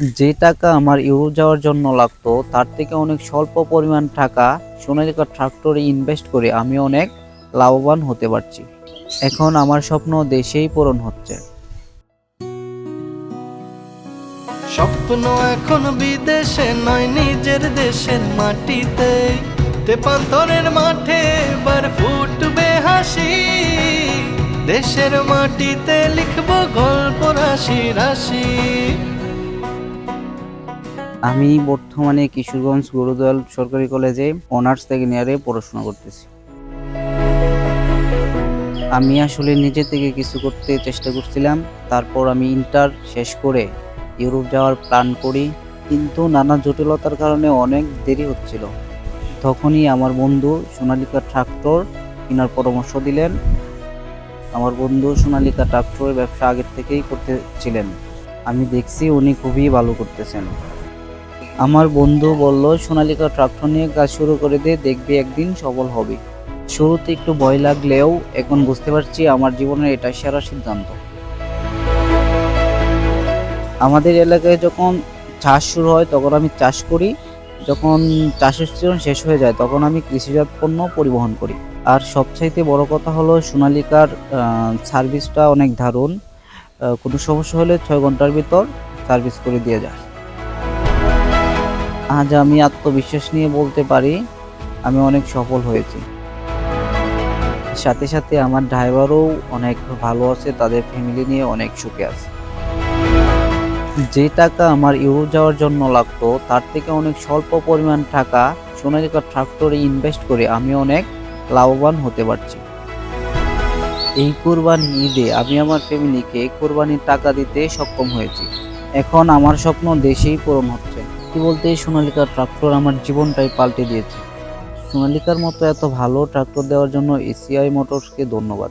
যে টাকা আমার ইউরোপ যাওয়ার জন্য লাগতো, তার থেকে অনেক স্বল্প পরিমাণ টাকা সোনালিকা ট্রাক্টরে ইনভেস্ট করে আমি অনেক লাভবান হতে পারছি। এখন আমার স্বপ্ন দেশেই পূরণ হচ্ছে। স্বপ্ন এখন বিদেশে নয়, নিজের দেশের মাটিতে। তেপান্তরের মাঠে এবার ফুটবে হাসি। দেশের মাটিতে লিখব গল্প, রাশি রাশি। আমি বর্তমানে কিশোরগঞ্জ গুরুদয়াল সরকারি কলেজে অনার্স সেকেন্ড ইয়ারে পড়াশোনা করতেছি। আমি আসলে নিজে থেকে কিছু করতে চেষ্টা করছিলাম, তারপর আমি ইন্টার শেষ করে ইউরোপ যাওয়ার প্ল্যান করি, কিন্তু নানা জটিলতার কারণে অনেক দেরি হচ্ছিল। তখনই আমার বন্ধু সোনালিকা ট্রাক্টর কেনার পরামর্শ দিলেন। আমার বন্ধু সোনালিকা ট্রাক্টরের ব্যবসা আগের থেকেই করতেছিলেন আমি দেখছি উনি খুবই ভালো করতেছেন। আমার বন্ধু বলল, সোনালিকা ট্রাক্টর নিয়ে কাজ শুরু করে দে, দেখবি একদিন সফল হবে। শুরুতে একটু ভয় লাগলেও এখন বুঝতে পারছি আমার জীবনের এটা সেরা সিদ্ধান্ত। আমাদের এলাকায় যখন চাষ শুরু হয়, তখন আমি চাষ করি। যখন চাষের সিজন শেষ হয়ে যায়, তখন আমি কৃষিজাত পণ্য পরিবহন করি। আর সবচাইতে বড় কথা হলো, সোনালিকার সার্ভিসটা অনেক দারুণ। কোনো সমস্যা হলে ছয় ঘণ্টার ভিতর সার্ভিস করে দিয়ে যায়। আজ আমি আত্মবিশ্বাস নিয়ে বলতে পারি আমি অনেক সফল হয়েছি। সাথে সাথে আমার ড্রাইভারও অনেক ভালো আছে, তাদের ফ্যামিলি নিয়ে অনেক সুখে আছে। যে টাকা আমার ইউরোপ যাওয়ার জন্য লাগতো, তার থেকে অনেক স্বল্প পরিমাণ টাকা সোনালিকা ট্রাক্টরে ইনভেস্ট করে আমি অনেক লাভবান হতে পারছি। এই কোরবানি ঈদে আমি আমার ফ্যামিলিকে কোরবানির টাকা দিতে সক্ষম হয়েছি। এখন আমার স্বপ্ন দেশেই পূরণ হচ্ছে। কি বলতে সোনালিকার ট্রাক্টর আমার জীবনটাই পাল্টে দিয়েছে। সোনালিকার মতো এত ভালো ট্রাক্টর দেওয়ার জন্য এসিআই মোটরসকে ধন্যবাদ।